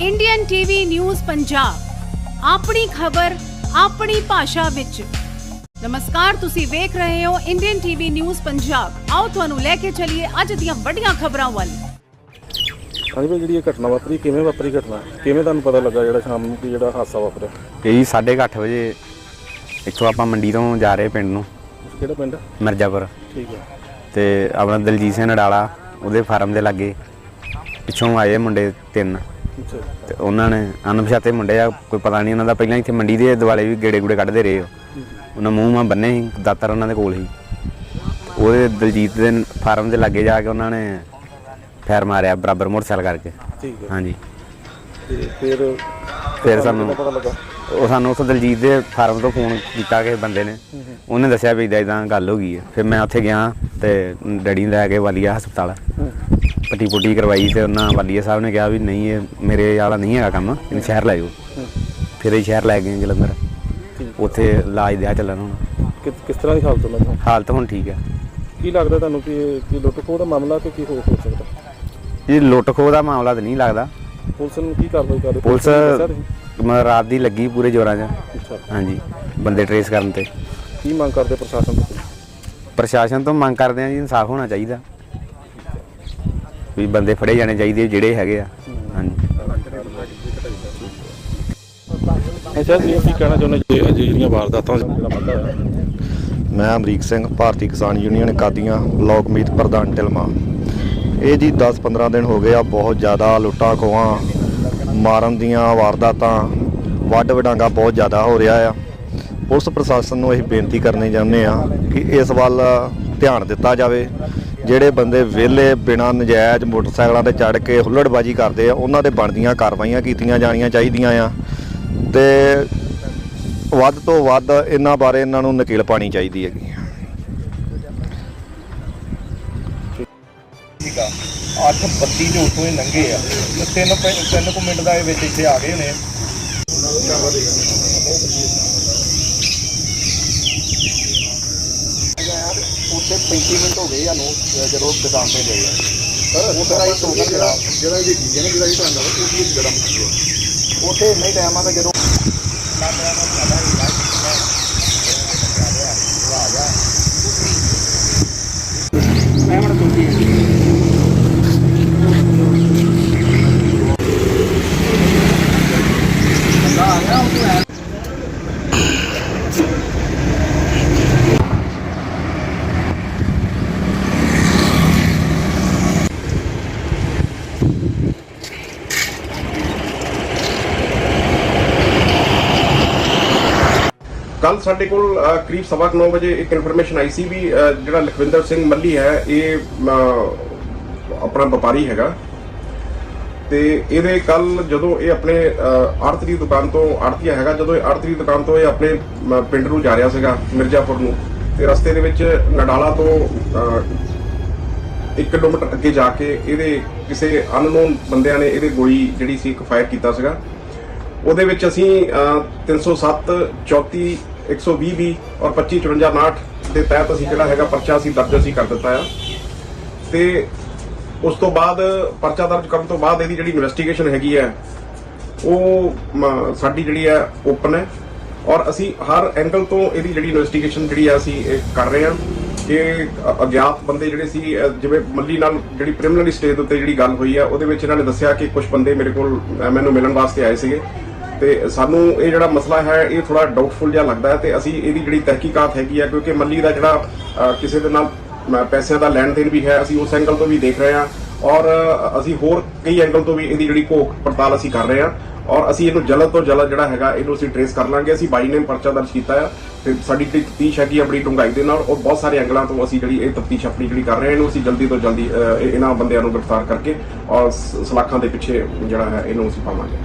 Indian TV news Punjab ਆਪਣੀ ਖਬਰ ਆਪਣੀ ਭਾਸ਼ਾ ਵਿੱਚ। ਨਮਸਕਾਰ ਤੁਸੀਂ ਵੇਖ ਰਹੇ ਹੋ ਇੰਡੀਅਨ ਟੀਵੀ ਨਿਊਜ਼ ਪੰਜਾਬ ਆਓ ਤੁਹਾਨੂੰ ਲੈ ਕੇ ਚੱਲੀਏ ਅੱਜ ਦੀਆਂ ਵੱਡੀਆਂ ਖਬਰਾਂ ਵੱਲ। ਹਾਂਜੀ ਭਾਈ ਜਿਹੜੀ ਇਹ ਘਟਨਾ ਵਾਪਰੀ ਕਿਵੇਂ ਵਾਪਰੀ ਘਟਨਾ? ਕਿਵੇਂ ਤੁਹਾਨੂੰ ਪਤਾ ਲੱਗਾ ਜਿਹੜਾ ਸ਼ਾਮ ਨੂੰ ਕਿ ਜਿਹੜਾ ਹਾਦਸਾ ਵਾਪਰਿਆ? ਇਹ 8:30 ਵਜੇ ਇੱਥੋਂ ਆਪਾਂ ਮੰਡੀ ਤੋਂ ਜਾ ਰਹੇ ਪਿੰਡ ਨੂੰ। ਕਿਹੜਾ ਪਿੰਡ? ਆ? ਮਿਰਜ਼ਾਪੁਰ। ਠੀਕ ਹੈ। ਤੇ ਆਪਣਾ ਦਲਜੀਤ ਸਿੰਘ ਨਡਾਲਾ ਉਹਦੇ ਫਾਰਮ ਦੇ ਲਾਗੇ ਪਿੱਛੋਂ ਆਏ ਮੁੰਡੇ ਤਿੰਨ। ਤੇ ਉਹਨਾਂ ਨੇ ਅਣਪਛਾਤੇ ਮੁੰਡੇ ਆ ਕੋਈ ਪਤਾ ਨਹੀਂ ਉਹਨਾਂ ਦਾ ਪਹਿਲਾਂ ਇੱਥੇ ਮੰਡੀ ਦੇ ਦੁਆਲੇ ਵੀ ਗੇੜੇ ਗੂੜੇ ਕੱਢਦੇ ਰਹੇ ਉਹ। ਉਹਨਾਂ ਮੂੰਹ ਮਾ ਬੰਨੇ ਸੀ ਦਾਤਰ ਉਹਨਾਂ ਦੇ ਕੋਲ ਸੀ। ਉਹਦੇ ਦਲਜੀਤ ਦੇ ਫਾਰਮ ਦੇ ਲਾਗੇ ਜਾ ਕੇ ਉਹਨਾਂ ਨੇ ਫੈਰ ਮਾਰਿਆ ਬਰਾਬਰ ਮੋਟਰਸਾਈਕਲ ਕਰਕੇ। ਠੀਕ ਹੈ। ਹਾਂਜੀ। ਤੇ ਫਿਰ ਫਿਰ ਸਾਨੂੰ ਉਹ ਸਾਨੂੰ ਉਸ ਦਲਜੀਤ ਦੇ ਫਾਰਮ ਤੋਂ ਫੋਨ ਕੀਤਾ ਕਿਸੇ ਬੰਦੇ ਨੇ। ਉਹਨੇ ਦੱਸਿਆ ਵੀ ਇਦਾਂ ਇਦਾਂ ਗੱਲ ਹੋ ਗਈ ਹੈ। ਫਿਰ ਮੈਂ ਉੱਥੇ ਗਿਆ ਤੇ ਡੈਡੀ ਨੂੰ ਲੈ ਕੇ ਵਾਲੀਆ ਹਸਪਤਾਲ। ਪੱਟੀ ਪੁੱਟੀ ਕਰਵਾਈ ਤੇ ਉਹਨਾਂ ਵਾਲੀਆ ਸਾਹਿਬ ਨੇ ਕਿਹਾ ਵੀ ਨਹੀਂ ਇਹ ਮੇਰੇ ਵਾਲਾ ਨਹੀਂ ਹੈਗਾ ਕੰਮ ਇਹਨੂੰ ਸ਼ਹਿਰ ਲੈ ਜਾਓ। ਫਿਰ ਇਹ ਸ਼ਹਿਰ ਲੈ ਗਏ ਜਲੰਧਰ। ਉੱਥੇ ਇਲਾਜ ਦਿਆ ਚੱਲਣ ਹੁਣ। ਕਿ ਕਿਸ ਤਰ੍ਹਾਂ ਦੀ ਹਾਲਤ ਉਹਨਾਂ ਦੀ? ਹਾਲਤ ਹੁਣ ਠੀਕ ਹੈ। ਕੀ ਲੱਗਦਾ ਤੁਹਾਨੂੰ ਕਿ ਇਹ ਕੀ ਲੁੱਟ ਖੋਹ ਦਾ ਮਾਮਲਾ ਕਿ ਕੀ ਹੋ ਹੋ ਸਕਦਾ? ਇਹ ਲੁੱਟ ਖੋਹ ਦਾ ਮਾਮਲਾ ਤਾਂ ਨਹੀਂ ਲੱਗਦਾ। ਪੁਲਿਸ ਨੂੰ ਕੀ ਕਾਰਵਾਈ ਕਰ ਰਹੀ? ਪੁਲਿਸ ਦੱਸਿਆ ਤੁਸੀਂ? ਮ- ਰਾਤ ਦੀ ਲੱਗੀ ਪੂਰੇ ਜ਼ੋਰਾਂ 'ਚ। ਅੱਛਾ। ਹਾਂਜੀ ਬੰਦੇ ਟਰੇਸ ਕਰਨ ਤੇ। ਕੀ ਮੰਗ ਕਰਦੇ ਪ੍ਰਸ਼ਾਸਨ ਤੋਂ? ਪ੍ਰਸ਼ਾਸਨ ਤੋਂ ਮੰਗ ਕਰਦੇ ਆ ਜੀ ਇਨਸਾਫ ਹੋਣਾ ਚਾਹੀਦਾ। ਵੀ ਬੰਦੇ ਫੜੇ ਜਾਣੇ ਚਾਹੀਦੇ ਜਿਹੜੇ ਹੈਗੇ ਆ। ਹਾਂਜੀ। ਅੱਛਾ ਜੀ ਕੀ ਕਹਿਣਾ ਚਾਹੁੰਦੇ ਜੀ ਅੱਜ ਜਿਹੜੀਆਂ ਵਾਰਦਾਤਾਂ ਜਿਹੜਾ ਵਾਧਾ ਹੋਇਆ? ਮੈਂ ਅਮਰੀਕ ਸਿੰਘ ਭਾਰਤੀ ਕਿਸਾਨ ਯੂਨੀਅਨ ਕਾਦੀਆਂ ਬਲਾਕ ਮੀਤ ਪ੍ਰਧਾਨ ਟਿਲਮਾ ਇਹ ਜੀ 10-15 ਦਿਨ ਹੋ ਗਏ ਆ ਬਹੁਤ ਜ਼ਿਆਦਾ ਲੁੱਟਾਂ ਖੋਹਾਂ ਮਾਰਨ ਦੀਆਂ ਵਾਰਦਾਤਾਂ ਵੱਡ ਵਡਾਂਗਾ ਬਹੁਤ ਜ਼ਿਆਦਾ ਹੋ ਰਿਹਾ ਆ। ਪੁਲਿਸ ਪ੍ਰਸ਼ਾਸਨ ਨੂੰ ਅਸੀਂ ਬੇਨਤੀ ਕਰਨੀ ਚਾਹੁੰਦੇ ਆ ਕਿ ਇਸ ਵੱਲ ਧਿਆਨ ਦਿੱਤਾ ਜਾਵੇ। ਜਿਹੜੇ ਬੰਦੇ ਵਿਹਲੇ, ਬਿਨਾਂ ਨਜਾਇਜ਼ ਮੋਟਰਸਾਈਕਲਾਂ ਤੇ ਚੜ੍ਹ ਕੇ ਹੁੱਲੜਬਾਜੀ ਕਰਦੇ ਆ, ਉਹਨਾਂ ਦੇ ਬਣਦੀਆਂ ਕਾਰਵਾਈਆਂ ਕੀਤੀਆਂ ਜਾਣੀਆਂ ਚਾਹੀਦੀਆਂ ਆ। ਤੇ ਵੱਧ ਤੋਂ ਵੱਧ ਇਹਨਾਂ ਬਾਰੇ ਇਹਨਾਂ ਨੂੰ ਨਕੇਲ ਪਾਣੀ ਚਾਹੀਦੀ ਹੈਗੀ। ਠੀਕ ਆ। 8:32 ਦੇ ਉੱਤੋਂ ਹੀ ਲੰਘੇ ਆ। ਤੇ ਤਿੰਨ ਪੈ- ਤਿੰਨ ਕੁ ਮਿੰਟ ਦਾ ਇਹ ਵਿੱਚ ਇੱਥੇ ਆ ਗਏ ਨੇ। 35 ਮਿੰਟ ਹੋ ਗਏ ਸਾਨੂੰ ਅਹ ਜਦੋਂ ਦੁਕਾਨ ਤੇ ਗਏ ਸਰ ਉਹ ਫਿਰ ਆਈ ਤੋਂ ਜਿਹੜਾ ਜਿਹੜਾ ਜੀ ਜਿਹਨੇ ਜਿਹੜਾ ਹੀ ਤੁਹਾਨੂੰ ਉਹ ਵੀ ਗਰਮ ਉੱਥੇ ਇੰਨਾ ਹੀ ਟਾਈਮ ਆ ਤਾਂ ਜਦੋਂ ਕੱਲ ਸਾਡੇ ਕੋਲ ਕਰੀਬ ਸਵਾ ਕੁ ਨੌ ਵਜੇ ਇੱਕ ਇਨਫੋਰਮੇਸ਼ਨ ਆਈ ਸੀ ਵੀ ਜਿਹੜਾ ਲਖਵਿੰਦਰ ਸਿੰਘ ਮੱਲੀ ਹੈ ਇਹ ਆਪਣਾ ਵਪਾਰੀ ਹੈਗਾ। ਤੇ ਇਹਦੇ ਕੱਲ ਜਦੋਂ ਇਹ ਆਪਣੇ ਆੜਤ ਦੀ ਦੁਕਾਨ ਤੋਂ ਆੜਤੀਆ ਹੈਗਾ ਜਦੋਂ ਇਹ ਆੜਤ ਦੀ ਦੁਕਾਨ ਤੋਂ ਇਹ ਆਪਣੇ ਪਿੰਡ ਨੂੰ ਜਾ ਰਿਹਾ ਸੀਗਾ ਮਿਰਜ਼ਾਪੁਰ ਨੂੰ ਤੇ ਰਸਤੇ ਦੇ ਵਿੱਚ ਨਡਾਲਾ ਤੋਂ ਅ, ਇੱਕ ਕਿਲੋਮੀਟਰ ਅੱਗੇ ਜਾ ਕੇ ਇਹਦੇ ਕਿਸੇ ਅਨਨੋਨ ਬੰਦਿਆਂ ਨੇ ਇਹਦੇ ਗੋਲੀ ਜਿਹੜੀ ਸੀ ਇੱਕ ਫਾਇਰ ਕੀਤਾ ਸੀਗਾ। ਉਹਦੇ ਵਿੱਚ ਅਸੀਂ ਅਹ, 307 34 120 ਵੀ ਔਰ 25 54 59 ਦੇ ਤਹਿਤ ਅਸੀਂ ਜਿਹੜਾ ਹੈਗਾ ਪਰਚਾ ਅਸੀਂ ਦਰਜ ਅਸੀਂ ਕਰ ਦਿੱਤਾ ਆ। ਤੇ ਉਸ ਤੋਂ ਬਾਅਦ ਪਰਚਾ ਦਰਜ ਕਰਨ ਤੋਂ ਬਾਅਦ ਇਹਦੀ ਜਿਹੜੀ ਇਨਵੈਸਟੀਗੇਸ਼ਨ ਹੈਗੀ ਹੈ ਉਹ ਮ, ਸਾਡੀ ਜਿਹੜੀ ਹੈ ਓਪਨ ਹੈ। ਔਰ ਅਸੀਂ ਹਰ ਐਂਗਲ ਤੋਂ ਇਹਦੀ ਜਿਹੜੀ ਇਨਵੈਸਟੀਗੇਸ਼ਨ ਜਿਹੜੀ ਆ ਅਸੀਂ ਇਹ ਕਰ ਰਹੇ ਹਾਂ ਇਹ ਅਗਿਆਤ ਬੰਦੇ ਜਿਹੜੇ ਸੀ ਜਿਵੇਂ ਮੱਲੀ ਨਾਲ ਜਿਹੜੀ ਪ੍ਰੀਲਿਮਿਨਰੀ ਸਟੇਜ ਉੱਤੇ ਜਿਹੜੀ ਗੱਲ ਹੋਈ ਆ ਉਹਦੇ ਵਿੱਚ ਇਹਨਾਂ ਨੇ ਦੱਸਿਆ ਕਿ ਕੁਝ ਬੰਦੇ ਮੇਰੇ ਕੋਲ ਮੈਨੂੰ ਮਿਲਣ ਵਾਸਤੇ ਆਏ ਸੀਗੇ। ਤੇ ਸਾਨੂੰ ਇਹ ਜਿਹੜਾ ਮਸਲਾ ਹੈ, ਇਹ ਥੋੜਾ ਡਾਊਟਫੁਲ ਜਿਹਾ ਲੱਗਦਾ ਹੈ ਤੇ ਅਸੀਂ ਇਹਦੀ ਜਿਹੜੀ ਤਹਿਕੀਕਾਤ ਹੈਗੀ ਆ ਕਿਉਂਕਿ ਮੱਲੀ ਦਾ ਜਿਹੜਾ ਕਿਸੇ ਦੇ ਨਾਲ ਪੈਸਿਆਂ ਦਾ ਲੈਣ ਦੇਣ ਵੀ ਹੈ, ਅਸੀਂ ਉਸ ਐਂਗਲ ਤੋਂ ਵੀ ਦੇਖ ਰਹੇ ਹਾਂ ਔਰ ਅਸੀਂ ਹੋਰ ਕਈ ਐਂਗਲ ਤੋਂ ਵੀ ਇਹਦੀ ਜਿਹੜੀ ਘੋਖ ਪੜਤਾਲ ਅਸੀਂ ਕਰ ਰਹੇ ਹਾਂ ਔਰ ਅਸੀਂ ਇਹਨੂੰ ਜਲਦ ਤੋਂ ਜਲਦ ਜਿਹੜਾ ਹੈਗਾ, ਇਹਨੂੰ ਅਸੀਂ ਟ੍ਰੇਸ ਕਰ ਲਾਂਗੇ। ਅਸੀਂ ਬਾਈ ਨੇਮ ਪਰਚਾ ਦਰਜ ਕੀਤਾ ਆ ਤੇ ਸਾਡੀ ਜਿਹੜੀ ਤਫਤੀਸ਼ ਹੈਗੀ ਆਪਣੀ ਡੂੰਘਾਈ ਦੇ ਨਾਲ ਔਰ ਬਹੁਤ ਸਾਰੇ ਐਂਗਲਾਂ ਤੋਂ ਅਸੀਂ ਜਿਹੜੀ ਇਹ ਤਫਤੀਸ਼ ਆਪਣੀ ਜਿਹੜੀ ਕਰ ਰਹੇ ਹਾਂ, ਇਹਨੂੰ ਅਸੀਂ ਜਲਦੀ ਤੋਂ ਜਲਦੀ ਇਹ- ਇਹਨਾਂ ਬੰਦਿਆਂ ਨੂੰ ਗ੍ਰਿਫਤਾਰ ਕਰਕੇ ਔਰ ਸਲਾਖਾਂ ਦੇ ਪਿੱਛੇ ਜਿਹੜਾ ਹੈ, ਇਹਨੂੰ ਅਸੀਂ ਪਾਵਾਂਗੇ।